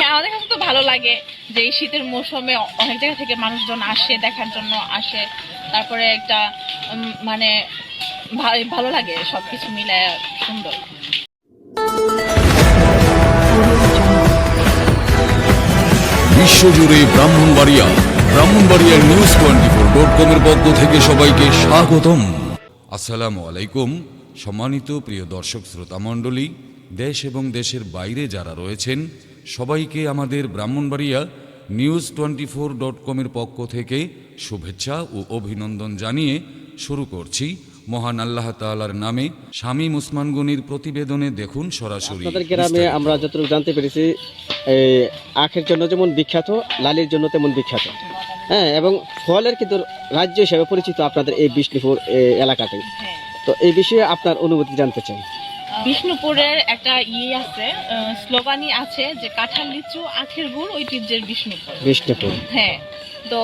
হ্যাঁ আমাদের কাছে তো ভালো লাগে যে এই শীতের মৌসুমে অনেক জায়গা থেকে মানুষজন আসে, দেখার জন্য আসে। তারপরে একটা মানে ভালো লাগে সবকিছু মিলে সুন্দর। বিশ্বজুড়ে Brahmanbaria Brahmanbaria news twenty four dot কমের পক্ষ থেকে সবাইকে স্বাগতম। আসসালামু আলাইকুম। সম্মানিত প্রিয় দর্শক, শ্রোতা মণ্ডলী, দেশ এবং দেশের বাইরে যারা রয়েছেন সবাইকে আমাদের Brahmanbaria news twenty four dot কমের পক্ষ থেকে শুভেচ্ছা ও অভিনন্দন জানিয়ে শুরু করছি। মহান আল্লাহ তাআলার নামে স্বামী মুসমান গনির প্রতিবেদনে দেখুন সরাসরি আপনাদের গ্রামে আমরা যতটুকু জানতে পেরেছি এই আখের জন্য যেমন বিখ্যাত লালির জন্য তেমন বিখ্যাত। হ্যাঁ এবং ফলের কিন্তু রাজ্য হিসেবে পরিচিত আপনাদের এই বিষ্ণুপুর এলাকাতে তো এই বিষয়ে আপনার অনুভূতি জানতে চাই। বিষ্ণুপুরের একটা ইয়ে আছে স্লোগানই আছে যে কাঁঠাল লিচু আখের গুড় ঐতিহ্যের বিষ্ণুপুর। বিষ্ণুপুর। হ্যাঁ তো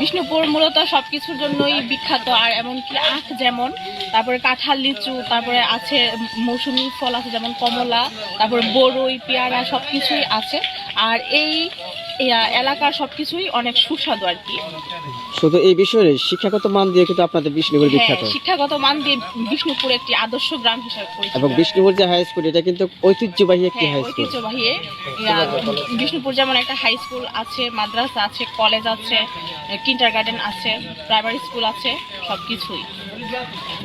বিষ্ণুপুর মূলত সবকিছুর জন্যই বিখ্যাত আর এমনকি আখ যেমন তারপরে কাঁঠাল লিচু তারপরে আছে মৌসুমী ফল আছে যেমন কমলা তারপরে বড়ই পেয়ারা সবকিছুই আছে। আর এই এলাকার সবকিছুই অনেক সুস্বাদু আর কি। শুধু এই বিষয়ে শিক্ষাগত মান দিয়ে কিন্তু আপনাদের বিষ্ণুপুর হ্যাঁ বিখ্যাত। শিক্ষাগত মান দিয়ে বিষ্ণুপুর একটি আদর্শ গ্রাম হিসেবে পরিচিত। এবং বিষ্ণুপুর যে হাই স্কুল এটা কিন্তু ঐতিহ্যবাহী একটি হ্যাঁ হাই স্কুল ঐতিহ্যবাহী। বিষ্ণুপুর যেমন একটা হাই স্কুল আছে মাদ্রাসা আছে কলেজ আছে কিন্টার গার্ডেন আছে প্রাইমারি স্কুল আছে সবকিছুই।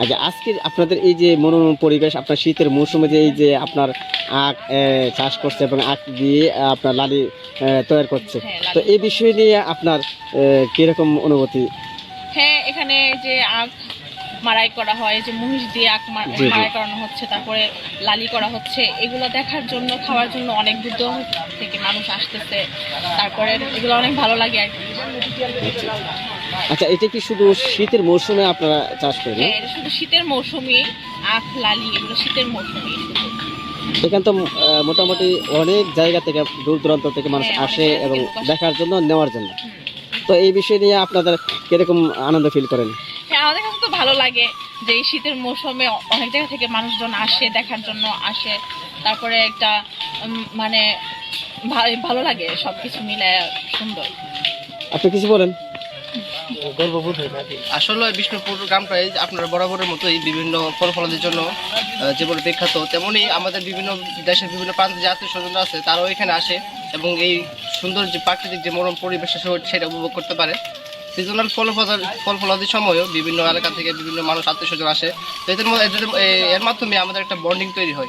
আচ্ছা আজকের আপনাদের এই যে মনোরম পরিবেশ আপনার শীতের মৌসুমে যে এই যে আপনার আখ চাষ করছে এবং আখ দিয়ে আপনার লালি তৈরি করছে। হ্যাঁ, তো এই বিষয় নিয়ে আপনার কীরকম কীরকম অনুভূতি? হ্যাঁ এখানে যে আখ মারাই করা হয় যে মহিষ দিয়ে আখ। মারাই করানো হচ্ছে তারপরে লালি করা হচ্ছে। এগুলো দেখার জন্য খাওয়ার জন্য অনেক দূর থেকে মানুষ আসতেছে। তারপরে এগুলো অনেক ভালো লাগে আর কি। আচ্ছা এটা কি শুধু শীতের মৌসুমে আপনারা চাষ করেন? হ্যাঁ এটা শুধু শীতের মৌসুমে আখ লালি এগুলো শীতের মৌসুমে এখানে তো মোটামুটি অনেক জায়গা থেকে দূর দূরান্ত থেকে মানুষ হ্যাঁ, আসে এবং দেখার জন্য নেওয়ার জন্য। তো এই বিষয় নিয়ে আপনাদের কীরকম আনন্দ ফিল করেন? তো ভালো লাগে যে এই শীতের মৌসুমে অনেক জায়গা থেকে মানুষজন আসে দেখার জন্য আসে। তারপরে একটা মানে ভালো লাগে সবকিছু মিলে সুন্দর। আপনি কিছু বলেন? আসলে বিষ্ণুপুর গ্রামটাই আপনার বরাবরের মতোই বিভিন্ন ফল ফলাদের জন্য যেমন বিখ্যাত তেমনই আমাদের বিভিন্ন দেশের বিভিন্ন প্রান্তে যে আত্মীয় স্বজন আছে তারাও এখানে আসে এবং এই সুন্দর যে প্রাকৃতিক যে মনোরম পরিবেশ আছে সেটা উপভোগ করতে পারে। সিজনাল ফল ফল ফলাদির সময়ও বিভিন্ন এলাকা থেকে বিভিন্ন মানুষ আত্মীয় স্বজন আসে। তো এদের মধ্যে এদের- এর মাধ্যমে আমাদের একটা বন্ডিং তৈরি হয়।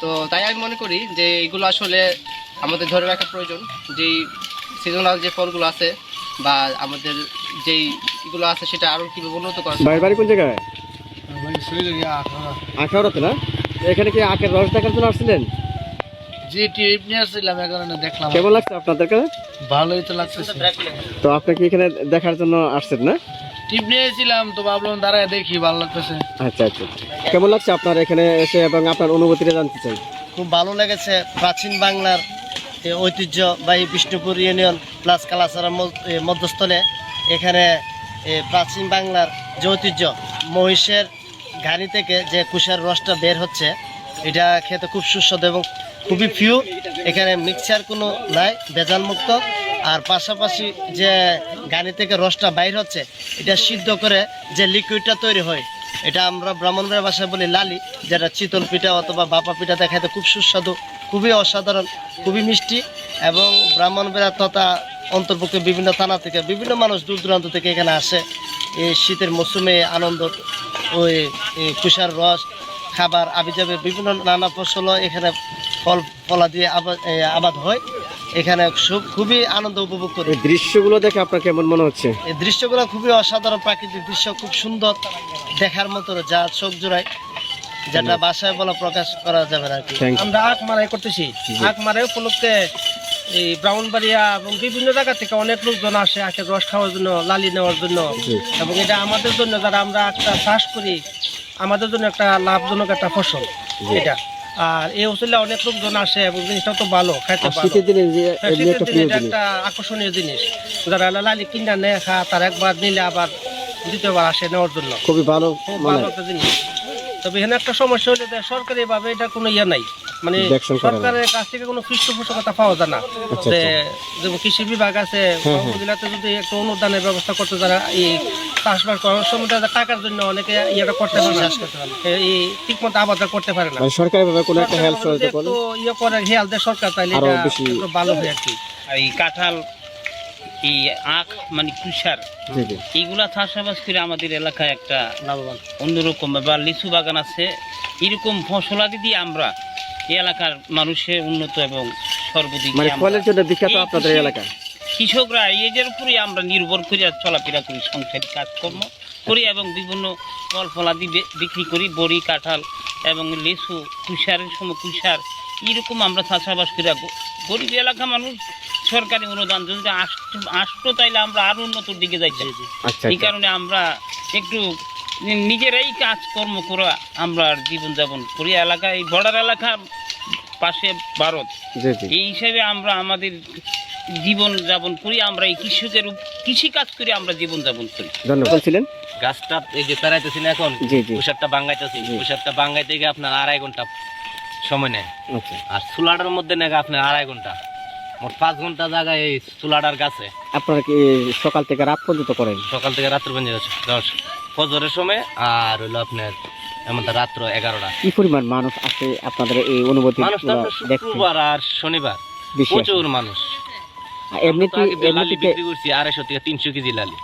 তো তাই আমি মনে করি যে এগুলো আসলে আমাদের ধরে রাখা প্রয়োজন। যেই সিজনাল যে ফলগুলো আছে বা আমাদের যেই এগুলো আছে সেটা আরও কীভাবে উন্নত করা যায়। বাড়ি বাড়ি কোন জায়গায়? আখাউড়াতে না? এখানে কি আখের রস দেখার জন্য আসছিলেন? জি টিপ নিয়ে আসছিলাম এখানে দেখলাম। কেমন লাগছে আপনাদের কাছে? ভালোই তো লাগতেছে। তো আপনি কি এখানে দেখার জন্য আসছেন না? টিপ নিয়ে এসেছিলাম তো ভাবলাম দাঁড়ায় দেখি ভালো লাগতেছে। আচ্ছা আচ্ছা আচ্ছা। কেমন লাগছে আপনার এখানে এসে এবং আপনার অনুভূতিটা জানতে চাই? খুব ভালো লেগেছে প্রাচীন বাংলার এই ঐতিহ্য বা এই বিষ্ণুপুর ইউনিয়ন প্লাস কালাসারা মধ্যস্থলে এখানে এ, প্রাচীন বাংলার যে ঐতিহ্য মহিষের ঘানি থেকে যে কুশার রসটা বের হচ্ছে এটা খেতে খুব সুস্বাদু এবং খুবই ফিউ এখানে মিক্সচার কোনো নাই ভেজাল মুক্ত আর পাশাপাশি যে গানি থেকে রসটা বাইর হচ্ছে, এটা সিদ্ধ করে যে লিকুইডটা তৈরি হয়, এটা আমরা ব্রাহ্মণবাড়ির ভাষায় বলি লালি, যেটা চিতল পিঠা অথবা বাপা পিঠা দেখাতে খুব সুস্বাদু, খুবই অসাধারণ, খুবই মিষ্টি এবং ব্রাহ্মণবাড়িয়া তথা অন্তর্ভুক্ত বিভিন্ন থানা থেকে, বিভিন্ন মানুষ দূর দূরান্ত থেকে এখানে আসে। এই শীতের মৌসুমে আনন্দ, ওই কুষার রস, খাবার, আবিজাবে, বিভিন্ন নানা ফসলও এখানে ফল ফলা দিয়ে আবাদ আবাদ হয়। এখানে সব- খুবই আনন্দ উপভোগ করি। এই দৃশ্যগুলো দেখে আপনার কেমন মনে হচ্ছে? এই দৃশ্যগুলো খুবই অসাধারণ প্রাকৃতিক দৃশ্য খুব সুন্দর দেখার মতো যা চোখ জোড়ায় যেটা বাসায় বলা প্রকাশ করা যাবে না আমরা আখ মারাই করতেছি। আখ মারাই উপলক্ষে এই ব্রাহ্মণবাড়িয়া এবং বিভিন্ন জায়গা থেকে অনেক লোকজন আসে আখের রস খাওয়ার জন্য লালি নেওয়ার জন্য। এবং এটা আমাদের জন্য যারা আমরা একটা চাষ করি আমাদের জন্য একটা লাভজনক একটা ফসল। এটা। আর এই ওসিলে অনেক লোকজন আসে এবং জিনিসটা তো ভালো খাইতে শীতের যে হ্যাঁ, একটা আকর্ষণীয় জিনিস যারা লালি কিনা নেয় খা তার একবার নিলে আবার দ্বিতীয়বার আসে নেওয়ার জন্য। খুবই ভালো ভালো একটা জিনিস। তবে এখানে একটা সমস্যা হলে যে সরকারিভাবে এটা কোনো ইয়ে নাই। মানে। সরকারের কাছ থেকে কোনো পৃষ্ঠপোষকতা পাওয়া যায় না। আচ্ছা, যে যেমন কৃষি বিভাগ আছে। উপজেলাতে যদি একটু অনুদানের ব্যবস্থা করতে যারা এই চাষবাস করার সময় টাকার জন্য অনেকে ইয়েটা করতে পারে না। এই ঠিক মতো আবাদটা করতে পারে না। মানে সরকারি ভাবে কোনো একটা হেল্প করলে ইয়ে করে হেয়াল দেয় সরকার তাহলে আরও বেশি- ভালো হয় আর কি। এই কাঁঠাল এই আখ মানে জি এইগুলা চাষাবাদ করে আমাদের এলাকায় একটা লাভবান। অন্যরকম বা লিচু বাগান আছে। এরকম ফসলাদি দিয়ে আমরা এই এলাকার মানুষের উন্নত এবং সর্বদিকে মানে ফলের জন্য বিখ্যাত আপনাদের এলাকা। কৃষকরা এদের উপরে আমরা নির্ভর করে চলাফেরা করি সংসারিক কাজকর্ম করি এবং বিভিন্ন ফল ফলাদি বিক্রি করি বড়ি কাঁঠাল এবং লিচু কুষারের সময় কুষার এরকম আমরা চাষাবাস করে গরিব এলাকা মানুষ সরকারি অনুদান যদি আসতো আসতো তাইলে আমরা আরও উন্নতর দিকে যাইতাম আচ্ছা এই আচ্ছা। কারণে আমরা একটু নিজেরাই কাজকর্ম করে আমরা জীবনযাপন করি। এলাকায় বর্ডার এলাকা পাশে ভারত। এই হিসাবে আমরা আমাদের জীবন যাপন করি আমরা এই কৃষকের কৃষি কাজ করে আমরা জীবন যাপন করি। ধন্যবাদ। বলছিলেন? গাছটা এই যে পেরাইতেছি না এখন জি বাঙ্গাইতেছি জি। বাঙ্গাইতে গিয়ে আপনার আড়াই ঘণ্টা সময় নেয়। আচ্ছা। আর চুলাটার মধ্যে নেয় আপনার আড়াই ঘণ্টা। মোট পাঁচ ঘণ্টা জায়গায় এই চুলাটার গাছে। আপনারা কি সকাল থেকে রাত পর্যন্ত করেন? সকাল থেকে রাত্র পর্যন্ত দশ ফজরের সময় আর হইল আপনার এমন রাত্র এগারোটা। কি পরিমাণ মানুষ আছে আপনাদের এই অনুভূতি মানুষ শুক্রবার আর শনিবার। প্রচুর মানুষ। এমনিতে আমরা লালি বিক্রি করছি আড়াইশো থেকে তিনশো কেজি লালি।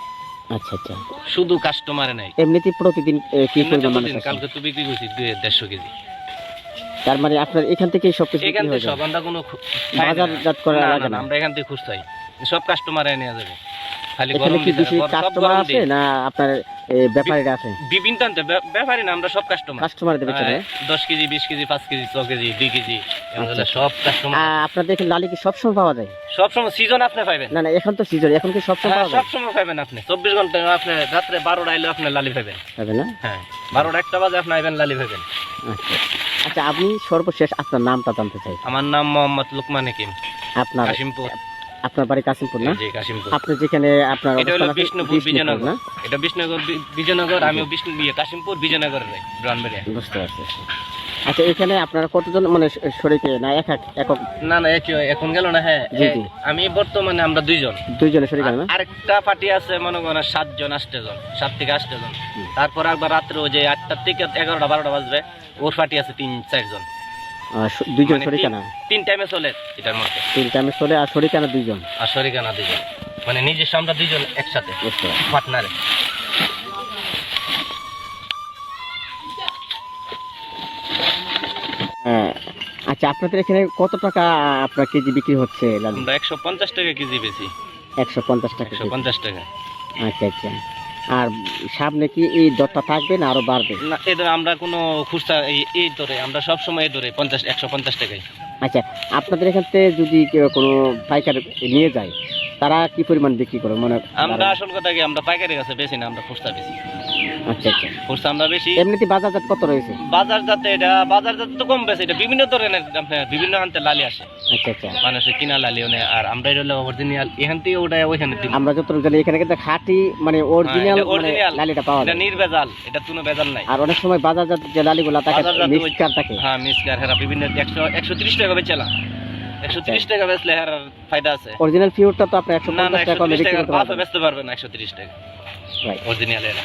আচ্ছা আচ্ছা। শুধু কাস্টমারে নাই। এমনিতে প্রতিদিন কি পরিমাণ মানুষ কালকে তো বিক্রি করছি দুই দেড়শো কেজি। তার মানে আপনার এখান থেকে সবকিছু এখান থেকে সব আমরা কোনো খু- খাই বাজারজাত করা লাগে না, না? আমরা এখান থেকে খুঁজতে সব কাস্টমার এনে যাবে। খালি এখানে কি বেশি কাস্টমার আছে না আপনার ব্যাপারীরা আছে? বিভিন্ন টানতে না আমরা সব কাস্টমার কাস্টমার দেবে চলে দশ কেজি বিশ কেজি পাঁচ কেজি ছ কেজি দুই কেজি এমন। সব কাস্টমার আপনাদের এখানে লালি কি পাওয়া যায়? সব সময় সিজন আপনি না না এখন তো সিজন এখন কি হ্যাঁ, পাওয়া যায়? সব সময় পাইবেন আপনি। চব্বিশ ঘণ্টা আপনি রাত্রে বারোটা আইলে আপনি লালি পাইবেন। হবে না? হ্যাঁ বারোটা একটা বাজে আপনি আইবেন লালি পাইবেন। আচ্ছা। আচ্ছা আপনি সর্বশেষ আপনার নামটা জানতে চাই। আমার নাম মোহাম্মদ লুকমান হাকিম। আপনার কাশিমপুর আপনার বাড়ি কাশিমপুর না? আপনি যেখানে আপনার এটা হলো বিষ্ণুপুর বিষ্ণুপুর বিজয়নগর। না এটা বিষ্ণুনগর বিজয়নগর আমিও বিষ্ণু ইয়ে কাশিমপুর বিজয়নগরের ব্রাহ্মণবাড়িয়া। বুঝতে পারছি। আচ্ছা এখানে আপনারা কতজন মানে শরীকে না এক এক একক? না না একই এখন গেল না হ্যাঁ জি। আমি বর্তমানে আমরা দুইজন। দুইজনে শরীর না? আরেকটা পার্টি আছে মনে করেন সাতজন আটটা জন সাত থেকে আটটা জন তারপর একবার রাত্রে ওই যে আটটা থেকে এগারোটা বারোটা বাজবে ওর পার্টি আছে তিন চারজন। দুইজন মানে তিন- টাইমে চলে এটার মধ্যে। তিন টাইমে চলে আর শরীর দুইজন? আর শরিকানা দুজন মানে নিজস্ব আমরা দুজন একসাথে। পার্টনারে হ্যাঁ আচ্ছা আপনাদের এখানে কত টাকা আপনার কেজি বিক্রি হচ্ছে আমরা একশো পঞ্চাশ টাকা কেজি বেশি একশো পঞ্চাশ টাকা একশো পঞ্চাশ টাকা। আচ্ছা আচ্ছা। আর সামনে কি এই দরটা থাকবে না আরও বাড়বে? না এদের আমরা কোনো খুচরা এই ধরে দরে আমরা সব সময় এই দরে পঞ্চাশ একশো পঞ্চাশ টাকায়। আচ্ছা আপনাদের এখান থেকে যদি কেউ কোনো পাইকার নিয়ে যায় তারা কি পরিমাণ বিক্রি করে মানে আমরা আসল কথা কি আমরা পাইকারের কাছে বেশি না আমরা খুচরা বেশি আচ্ছা আচ্ছা। খুচরা আমরা বেশি এমনিতে বাজারজাত কত রয়েছে? বাজার এটা বাজার তো কম বেশি এটা বিভিন্ন ধরনের আপনার বিভিন্ন হান্তে লালি আসে। আচ্ছা আচ্ছা। মানুষের কিনা লালি ওনে আর আমরা এটা হলো অরিজিনাল এখান থেকে ওটা ওইখানে দিব আমরা যতটুকু জানি এখানে কিন্তু খাঁটি মানে অরিজিনাল মানে লালিটা পাওয়া এটা নির্ভেজাল এটা কোনো ভেজাল নাই। আর অনেক সময় বাজারজাত যে লালিগুলা থাকে বাজারজাত থাকে। হ্যাঁ মিসকার হেরা বিভিন্ন একশো একশো তিরিশ টাকা তিরিশ টাকা বেচলে ফায়দা আছে। অরিজিনাল পিওরটা তো আপনি টাকা বিক্রি করতে পারবেন। বেচতে পারবেন না একশো তিরিশ টাকা. অরিজিনাল এরা।